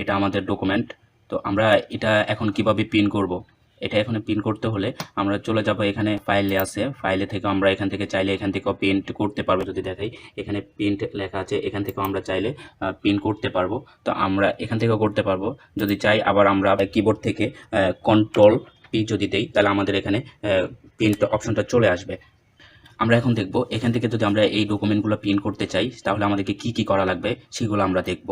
এটা আমাদের ডকুমেন্ট তো আমরা এটা এখন কীভাবে প্রিন্ট করব? এটা এখানে প্রিন্ট করতে হলে আমরা চলে যাব এখানে ফাইলে আছে। ফাইলে থেকে আমরা এখান থেকে চাইলে এখান থেকে প্রিন্ট করতে পারব যদি দেখাই। এখানে প্রিন্ট লেখা আছে, এখান থেকে আমরা চাইলে প্রিন্ট করতে পারব। তো আমরা এখান থেকেও করতে পারব। যদি চাই আবার আমরা কিবোর্ড থেকে কন্ট্রোল পি যদি দেই, তাহলে আমাদের এখানে প্রিন্ট অপশনটা চলে আসবে। আমরা এখন দেখব, এখান থেকে যদি আমরা এই ডকুমেন্টগুলো প্রিন্ট করতে চাই, তাহলে আমাদেরকে কি কি করা লাগবে, সেগুলো আমরা দেখব।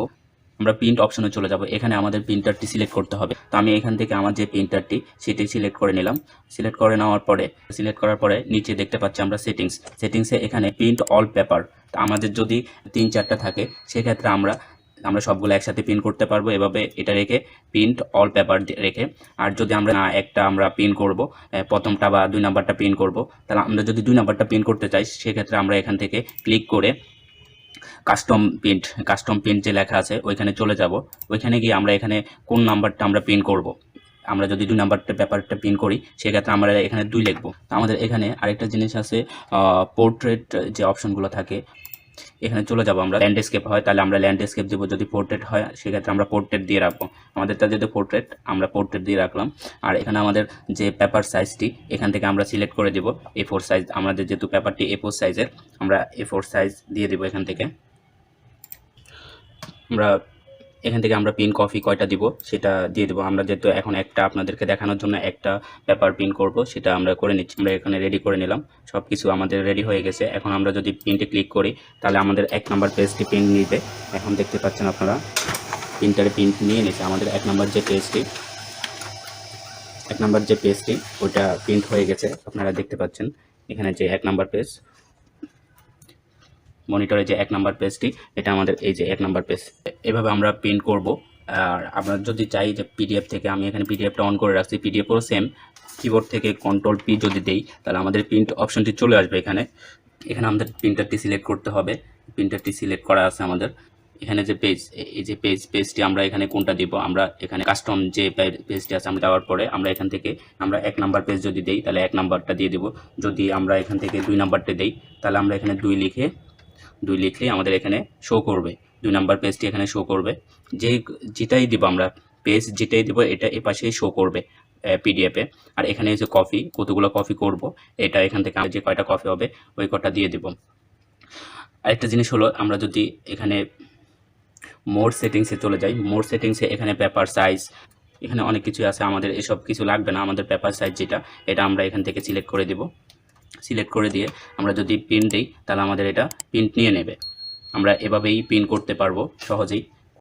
আমরা প্রিন্ট অপশনে চলে যাব। এখানে আমাদের প্রিন্টারটি সিলেক্ট করতে হবে। তো আমি এখান থেকে আমার যে প্রিন্টারটি সেটি সিলেক্ট করে নিলাম। সিলেক্ট করে নেওয়ার পরে সিলেক্ট করার পরে নিচে দেখতে পাচ্ছি আমরা সেটিংস সেটিংসে এখানে প্রিন্ট অল পেপার তো আমাদের যদি তিন চারটা থাকে, সেক্ষেত্রে আমরা আমরা সবগুলো একসাথে প্রিন্ট করতে পারব। এভাবে এটা রেখে প্রিন্ট অল পেপার রেখে, আর যদি আমরা না একটা আমরা প্রিন্ট করব প্রথমটা বা দুই নাম্বারটা প্রিন্ট করব, তাহলে আমরা যদি দুই নাম্বারটা প্রিন্ট করতে চাই, সেক্ষেত্রে আমরা এখান থেকে ক্লিক করে কাস্টম প্রিন্ট কাস্টম প্রিন্ট যে লেখা আছে, ওইখানে চলে যাব। ওইখানে গিয়ে আমরা এখানে কোন নাম্বারটা আমরা প্রিন্ট করব। আমরা যদি দুই নাম্বারটা পেপারটা প্রিন্ট করি, সেক্ষেত্রে আমরা এখানে দুই লিখব। তো আমাদের এখানে আরেকটা জিনিস আছে পোর্ট্রেট যে অপশনগুলো থাকে, এখানে চলে যাব আমরা। ল্যান্ডস্কেপ হয়, তাহলে আমরা ল্যান্ডস্কেপ দেবো। যদি পোর্ট্রেট হয়, সেক্ষেত্রে আমরা পোর্ট্রেট দিয়ে রাখব। আমাদের আমাদেরটা যদি পোর্ট্রেট আমরা পোর্ট্রেট দিয়ে রাখলাম। আর এখানে আমাদের যে পেপার সাইজটি এখান থেকে আমরা সিলেক্ট করে দেব। এ ফোর সাইজ আমাদের যেহেতু পেপারটি এ ফোর সাইজের আমরা এ ফোর সাইজ দিয়ে দেবো এখান থেকে। আমরা এখান থেকে আমরা পিন কফি কয়টা দিব সেটা দিয়ে দেবো। আমরা যেহেতু এখন একটা আপনাদেরকে দেখানোর জন্য একটা পেপার পিন করব, সেটা আমরা করে নিচ্ছি। আমরা এখানে রেডি করে নিলাম। সব কিছু আমাদের রেডি হয়ে গেছে। এখন আমরা যদি প্রিন্টে ক্লিক করি, তাহলে আমাদের এক নাম্বার পেজটি প্রিন্ট নিবে। এখন দেখতে পাচ্ছেন আপনারা প্রিন্টারে প্রিন্ট নিয়ে নিয়েছে। আমাদের এক নাম্বার যে পেজটি এক নাম্বার যে পেজটি ওটা প্রিন্ট হয়ে গেছে। আপনারা দেখতে পাচ্ছেন, এখানে যে এক নাম্বার পেজ মনিটরে যে এক নাম্বার পেজটি, এটা আমাদের এই যে এক নাম্বার পেজ। এভাবে আমরা প্রিন্ট করব। আর আমরা যদি চাই যে পিডিএফ থেকে, আমি এখানে পিডিএফটা অন করে রাখছি পিডিএফও সেম কিবোর্ড থেকে কন্ট্রোল পি যদি দেই, তাহলে আমাদের প্রিন্ট অপশনটি চলে আসবে এখানে। এখানে আমাদের প্রিন্টারটি সিলেক্ট করতে হবে। প্রিন্টারটি সিলেক্ট করা আছে আমাদের। এখানে যে পেজ এই যে পেজ পেজটি আমরা এখানে কোনটা দিব? আমরা এখানে কাস্টম যে পেজটি আছে আমরা দেওয়ার পরে আমরা এখান থেকে, আমরা এক নাম্বার পেজ যদি দেই, তাহলে এক নাম্বারটা দিয়ে দিব। যদি আমরা এখান থেকে দুই নাম্বারটা দেই, তাহলে আমরা এখানে দুই লিখে দুই লিখলেই আমাদের এখানে শো করবে। দুই নাম্বার পেজটি এখানে শো করবে। যে যেটাই দিব আমরা পেজ যেটাই দিব, এটা এ পাশেই শো করবে পিডিএফে আর এখানে যে কপি কতগুলো কপি করব, এটা এখান থেকে যে কয়টা কপি হবে, ওই কটা দিয়ে দিব। আরেকটা জিনিস হলো, আমরা যদি এখানে মোর সেটিংসে চলে যাই মোর সেটিংসে এখানে পেপার সাইজ এখানে অনেক কিছু আছে, আমাদের এসব কিছু লাগবে না, আমাদের পেপার সাইজ যেটা, এটা আমরা এখান থেকে সিলেক্ট করে দিব। সিলেক্ট করে দিয়ে আমরা যদি প্রিন্ট দিই, তাহলে আমাদের এটা প্রিন্ট নিয়ে নেবে। আমরা এভাবেই প্রিন্ট করতে পারব সহজেই।